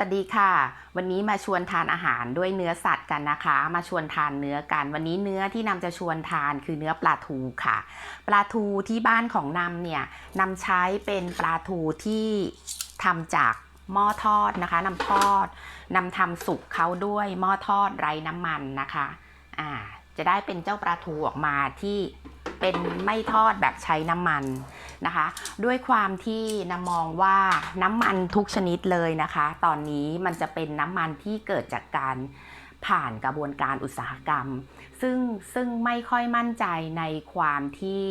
สวัสดีค่ะ วันนี้มาชวนทานอาหารด้วยเนื้อสัตว์กันนะคะ มาชวนทานเนื้อกัน วันนี้เนื้อที่นำจะชวนทานคือเนื้อปลาทูค่ะ ปลาทูที่บ้านของนำเนี่ยนำใช้เป็นปลาทูที่ทำจากหม้อทอดนะคะนำทอดนำทำสุกเขาด้วยหม้อทอดไร้น้ำมันนะคะอ่าจะได้เป็นเจ้าปลาทูออกมาที่ เป็นไม่ทอดแบบใช้น้ำมันนะคะ ด้วยความที่นำมองว่าน้ำมันทุกชนิดเลยนะคะ ตอนนี้มันจะเป็นน้ำมันที่เกิดจากการผ่านกระบวนการอุตสาหกรรม ซึ่งซึ่งไม่ค่อยมั่นใจในความที่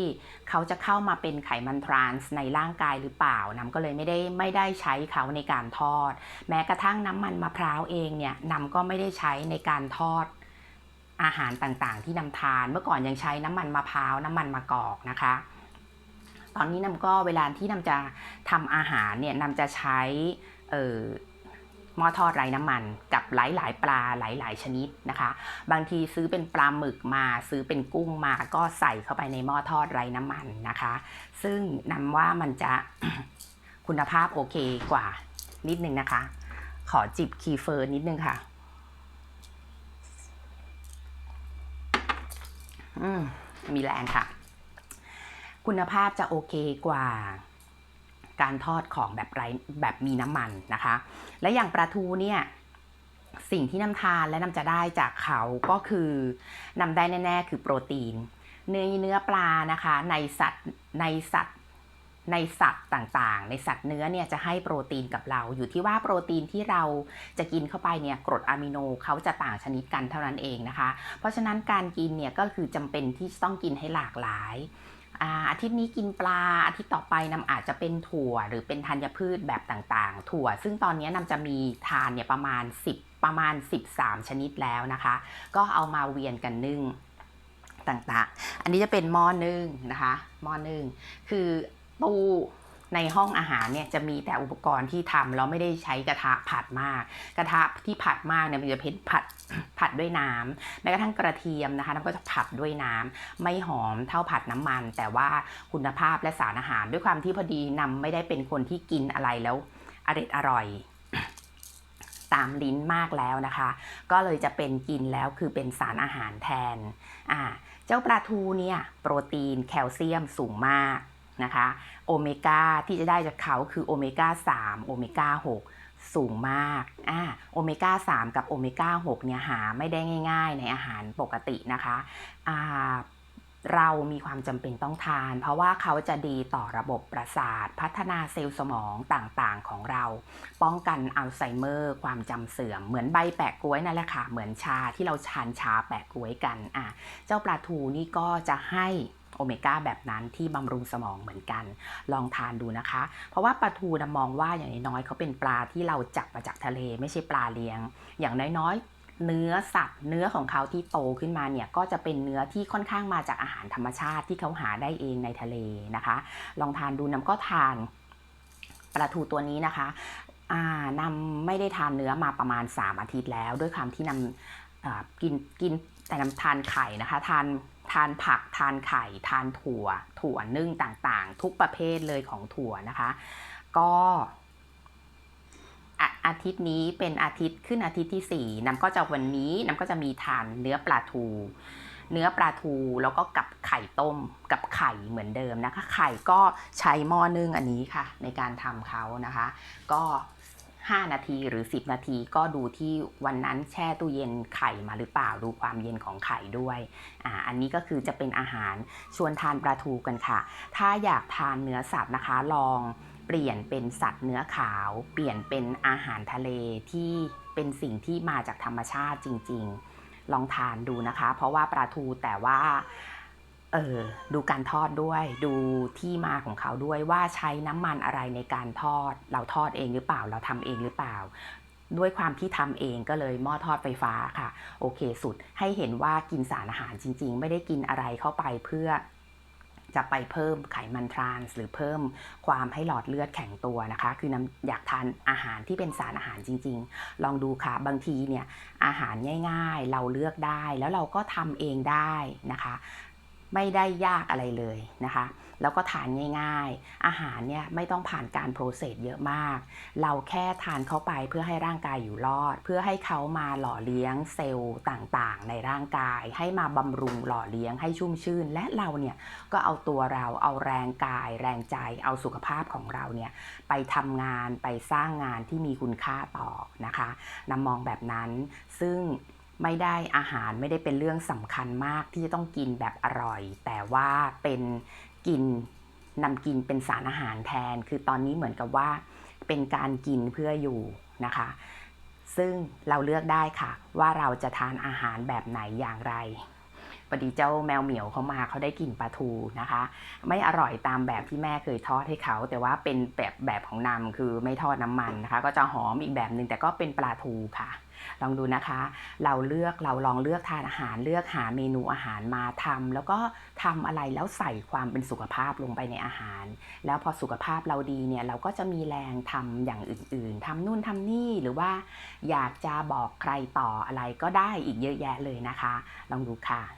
เขาจะเข้ามาเป็นไขมันทรานส์ในร่างกายหรือเปล่าน้ำก็เลยไม่ได้ไม่ได้ใช้เขาในการทอด แม้กระทั่งน้ำมันมะพร้าวเองเนี่ยน้ำก็ไม่ได้ใช้ในการทอด อาหารต่างๆ ที่นำทาน เมื่อก่อนยังใช้น้ำมันมะพร้าวน้ำมันมะกอกนะคะ ตอนนี้นำก็เวลาที่นำจะทำอาหารเนี่ยนำจะใช้เหม้อทอดไร้น้ำมันกับหลายๆ ปลาหลาย ๆ ชนิดนะคะ บางทีซื้อเป็นปลาหมึกมาซื้อเป็นกุ้งมาก็ใส่เข้าไปในหม้อทอดไร้น้ำมันนะคะ ซึ่งนำว่ามันจะคุณภาพโอเคกว่านิดนึงนะคะ ขอจิบคีเฟอร์นิดนึงค่ะ มีแรงค่ะ คุณภาพจะโอเคกว่าการทอดของแบบไรแบบมีน้ำมันนะคะ และอย่างปลาทูเนี่ยสิ่งที่น้ำทานและน้ำจะได้จากเขาก็คือนำได้แน่ ๆ คือโปรตีน เนื้อเนื้อปลานะคะ ในสัตว์ในสัตว์ ในสัตว์ต่างๆ ในสัตว์เนื้อเนี่ยจะให้โปรตีนกับเรา อยู่ที่ว่าโปรตีนที่เราจะกินเข้าไปเนี่ยกรดอะมิโนเขาจะต่างชนิดกันเท่านั้นเองนะคะ เพราะฉะนั้นการกินเนี่ยก็คือจำเป็นที่ต้องกินให้หลากหลายอาทิตย์นี้กินปลาอาทิตย์ต่อไปนำอาจจะเป็นถั่ว หรือเป็นธัญพืชแบบต่างๆ ถั่ว ซึ่งตอนนี้นำจะมีทานเนี่ยประมาณ 10 ประมาณ 13 ชนิดแล้วนะคะ ก็เอามาเวียนกันนึ่งต่างๆ อันนี้จะเป็นหม้อนึ่งนะคะหม้อนึ่งคือ ตู้ในห้องอาหารเนี่ยจะมีแต่อุปกรณ์ที่ทำเราไม่ได้ใช้กระทะผัดมาก กระทะที่ผัดมากเนี่ยมันจะเพ็นผัดผัดด้วยน้ำแม้กระทั่งกระเทียมนะคะน้ำก็จะผัดด้วยน้ำไม่หอมเท่าผัดน้ำมัน แต่ว่าคุณภาพและสารอาหารด้วยความที่พอดีนำไม่ได้เป็นคนที่กินอะไรแล้วอร่อยอร่อยตามลิ้นมากแล้วนะคะ ก็เลยจะเป็นกินแล้วคือเป็นสารอาหารแทนอ่าเจ้าปลาทูเนี่ยโปรตีนแคลเซียมสูงมาก นะคะโอเมก้าที่จะได้จากเขาคือโอเมก้า3โอเมก้า6สูงมากอ่าโอเมก้า3กับโอเมก้า6เนี่ยหาไม่ได้ง่ายๆ ในอาหารปกตินะคะอ่าเรามีความจำเป็นต้องทาน เพราะว่าเขาจะดีต่อระบบประสาท พัฒนาเซลล์สมองต่างๆของเรา ป้องกันอัลไซเมอร์ ความจำเสื่อม เหมือนใบแปะกล้วยนั่นแหละค่ะ เหมือนชาที่เราชานชาแปะกล้วยกันอะเจ้าปลาทูนี่ก็จะให้ โอเมก้าแบบนั้นที่บำรุงสมองเหมือนกัน ลองทานดูนะคะ เพราะว่าปลาทูนะมองว่าอย่างน้อยๆเขาเป็นปลาที่เราจับมาจากทะเล ไม่ใช่ปลาเลี้ยง อย่างน้อยๆเนื้อสัตว์เนื้อของเขาที่โตขึ้นมาเนี่ยก็จะเป็นเนื้อที่ค่อนข้างมาจากอาหารธรรมชาติที่เขาหาได้เองในทะเลนะคะ ลองทานดูน้ำก็ทานปลาทูตัวนี้นะคะนำไม่ได้ทานเนื้อมาประมาณ 3 อาทิตย์แล้ว ด้วยความที่นำกินกินแต่นำทานไข่นะคะ ทาน ทานผักทานไข่ทานถั่ว ถั่วนึ่งต่างๆ ทุกประเภทเลยของถั่วนะคะ ก็อาทิตย์นี้เป็นอาทิตย์ขึ้นอาทิตย์ที่ 4 น้ำก็จะวันนี้น้ำก็จะมีทานเนื้อปลาทู เนื้อปลาทูแล้วก็กับไข่ต้มกับไข่เหมือนเดิมนะคะ ไข่ก็ใช้หม้อนึ่งอันนี้ค่ะ ในการทำเขานะคะ ก็ 5 นาทีหรือ 10 นาทีก็ดูที่วันนั้นแช่ตู้เย็นไข่มาหรือเปล่าดูความเย็นของไข่ด้วยอ่าอันนี้ก็คือจะเป็นอาหารชวนทานปลาทูกันค่ะ ถ้าอยากทานเนื้อสัตว์นะคะลองเปลี่ยนเป็นสัตว์เนื้อขาว เปลี่ยนเป็นอาหารทะเลที่เป็นสิ่งที่มาจากธรรมชาติจริง ๆ ลองทานดูนะคะ เพราะว่าปลาทูแต่ว่า ออดูการทอดด้วย ดูที่มาของเขาด้วยว่าใช้น้ำมันอะไรในการทอด เราทอดเองหรือเปล่า เราทำเองหรือเปล่า ด้วยความที่ทำเองก็เลยหม้อทอดไฟฟ้าค่ะ โอเคสุดให้เห็นว่ากินสารอาหารจริง ๆ ไม่ได้กินอะไรเข้าไปเพื่อจะไปเพิ่มไขมันทรานส์หรือเพิ่มความให้หลอดเลือดแข็งตัวนะคะ คือน้ำอยากทานอาหารที่เป็นสารอาหารจริง ๆ ลองดูค่ะ บางทีเนี่ยอาหารง่าย ๆ เราเลือกได้แล้วเราก็ทำเองได้นะคะ ไม่ได้ยากอะไรเลยนะคะ แล้วก็ทานง่ายๆ อาหารเนี่ยไม่ต้องผ่านการโปรเซสเยอะมาก เราแค่ทานเข้าไปเพื่อให้ร่างกายอยู่รอด เพื่อให้เขามาหล่อเลี้ยงเซลล์ต่างๆ ในร่างกาย ให้มาบำรุงหล่อเลี้ยงให้ชุ่มชื่น และเราเนี่ยก็เอาตัวเราเอาแรงกาย แรงใจเอาสุขภาพของเราเนี่ยไปทำงานไปสร้างงานที่มีคุณค่าต่อนะคะนำมองแบบนั้นซึ่ง ไม่ได้อาหารไม่ได้เป็นเรื่องสำคัญมากที่จะต้องกินแบบอร่อย แต่ว่าเป็นกินนำกินเป็นสารอาหารแทน คือตอนนี้เหมือนกับว่าเป็นการกินเพื่ออยู่นะคะ ซึ่งเราเลือกได้ค่ะ ว่าเราจะทานอาหารแบบไหนอย่างไร พอดีเจ้าแมวเหมียวเขามาเขาได้กลิ่นปลาทูนะคะ ไม่อร่อยตามแบบที่แม่เคยทอดให้เขา แต่ว่าเป็นแบบแบบของนำคือไม่ทอดน้ำมันนะคะ ก็จะหอมอีกแบบหนึ่งแต่ก็เป็นปลาทูค่ะ ลองดูนะคะ เราเลือกเราลองเลือกทานอาหารเลือกหาเมนูอาหารมาทำแล้วก็ทำอะไรแล้วใส่ความเป็นสุขภาพลงไปในอาหาร แล้วพอสุขภาพเราดีเนี่ยเราก็จะมีแรงทำอย่างอื่น ๆทำนู่นทำนี่หรือว่า อยากจะบอกใครต่ออะไรก็ได้อีกเยอะแยะเลยนะคะ ลองดูค่ะ